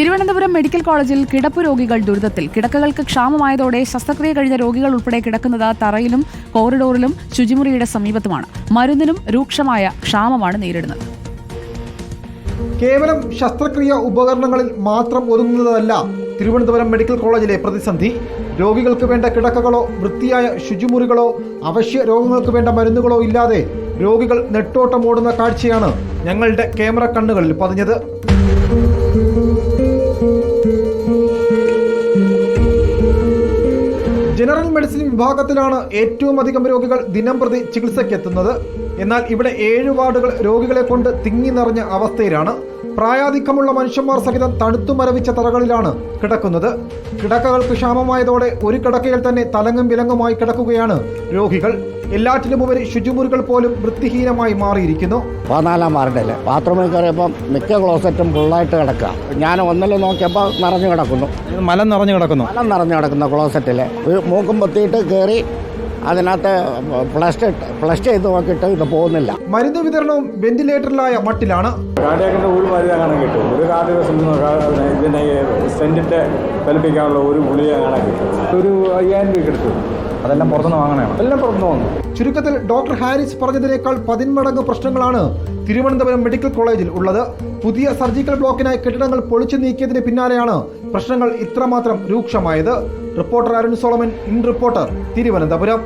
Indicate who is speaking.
Speaker 1: Thiruvananthapuram medical കോളേജിൽ കിടപ്പ് രോഗികൾ ദുരിതത്തിൽ. കിടക്കകൾക്ക് ക്ഷാമമായതോടെ ശസ്ത്രക്രിയ കഴിഞ്ഞ രോഗികൾ ഉൾപ്പെടെ കിടക്കുന്നത് തറയിലും കോറിഡോറിലും ശുചിമുറിയുടെ സമീപത്തുമാണ്. മരുന്നിനും രൂക്ഷമായ ക്ഷാമമാണ് നേരിടുന്നത്.
Speaker 2: കേവലം ശസ്ത്രക്രിയ ഉപകരണങ്ങളിൽ മാത്രം ഒതുങ്ങുന്നതല്ല തിരുവനന്തപുരം മെഡിക്കൽ കോളേജിലെ പ്രതിസന്ധി. രോഗികൾക്ക് വേണ്ട കിടക്കകളോ വൃത്തിയായ ശുചിമുറികളോ അവശ്യ രോഗങ്ങൾക്ക് വേണ്ട മരുന്നുകളോ ഇല്ലാതെ രോഗികൾ നെട്ടോട്ടം ഓടുന്ന കാഴ്ചയാണ് ഞങ്ങളുടെ ക്യാമറ കണ്ണുകളിൽ പതിഞ്ഞത്. ജനറൽ മെഡിസിൻ വിഭാഗത്തിലാണ് ഏറ്റവും അധികം രോഗികൾ ദിനം പ്രതി ചികിത്സയ്ക്കെത്തുന്നത്. എന്നാൽ ഇവിടെ ഏഴ് വാർഡുകൾ രോഗികളെ കൊണ്ട് തിങ്ങി നിറഞ്ഞ അവസ്ഥയിലാണ്. പ്രായാധിക്യമുള്ള മനുഷ്യന്മാർ സഹിതം തണുത്തു മരവിച്ച തറകളിലാണ് കിടക്കുന്നത്. കിടക്കകൾക്ക് ക്ഷാമമായതോടെ ഒരു കിടക്കയിൽ തന്നെ തലങ്ങും വിലങ്ങുമായി കിടക്കുകയാണ് രോഗികൾ. എല്ലാറ്റിലുമുപരി ശുചിമുറികൾ പോലും വൃത്തിഹീനമായി മാറിയിരിക്കുന്നു.
Speaker 3: പതിനാലാം വാർഡിൽ ബാത്റൂമിൽ കയറിയപ്പം മിക്ക ക്ലോസറ്റും ഫുള്ളായിട്ട് കിടക്കുക. ഞാൻ ഒന്നിൽ നോക്കിയപ്പോൾ നിറഞ്ഞു കിടക്കുന്നു.
Speaker 2: മലം നിറഞ്ഞു കിടക്കുന്നു.
Speaker 3: മലം നിറഞ്ഞു കിടക്കുന്ന ക്ലോസറ്റിൽ മൂക്കും പൊത്തിയിട്ട് കയറി അതിനകത്ത് പ്ലസ് പ്ലസ് ചെയ്ത് നോക്കിയിട്ട് ഇത് പോകുന്നില്ല.
Speaker 2: മരുന്ന് വിതരണവും വെന്റിലേറ്ററിലായ മട്ടിലാണ്.
Speaker 4: ഒരു മരുന്ന് സെന്റിന്റെ ഫലിപ്പിക്കാനുള്ള ഒരു ഗുളിക കണക്ക് ഒരു അയ്യായിരം രൂപ എടുത്തു. അതെല്ലാം പുറത്തുനിന്ന് വാങ്ങണേ എല്ലാം പുറത്തുനിന്ന് വാങ്ങും.
Speaker 2: ചുരുക്കത്തിൽ ഡോക്ടർ ഹാരിസ് പറഞ്ഞതിനേക്കാൾ പതിന്മടങ്ങ് പ്രശ്നങ്ങളാണ് തിരുവനന്തപുരം മെഡിക്കൽ കോളേജിൽ ഉള്ളത്. പുതിയ സർജിക്കൽ ബ്ലോക്കിനായി കെട്ടിടങ്ങൾ പൊളിച്ചു നീക്കിയതിന് പിന്നാലെയാണ് പ്രശ്നങ്ങൾ ഇത്രമാത്രം രൂക്ഷമായത്. Reporter Arun Solomon in reporter Thiruvananthapuram.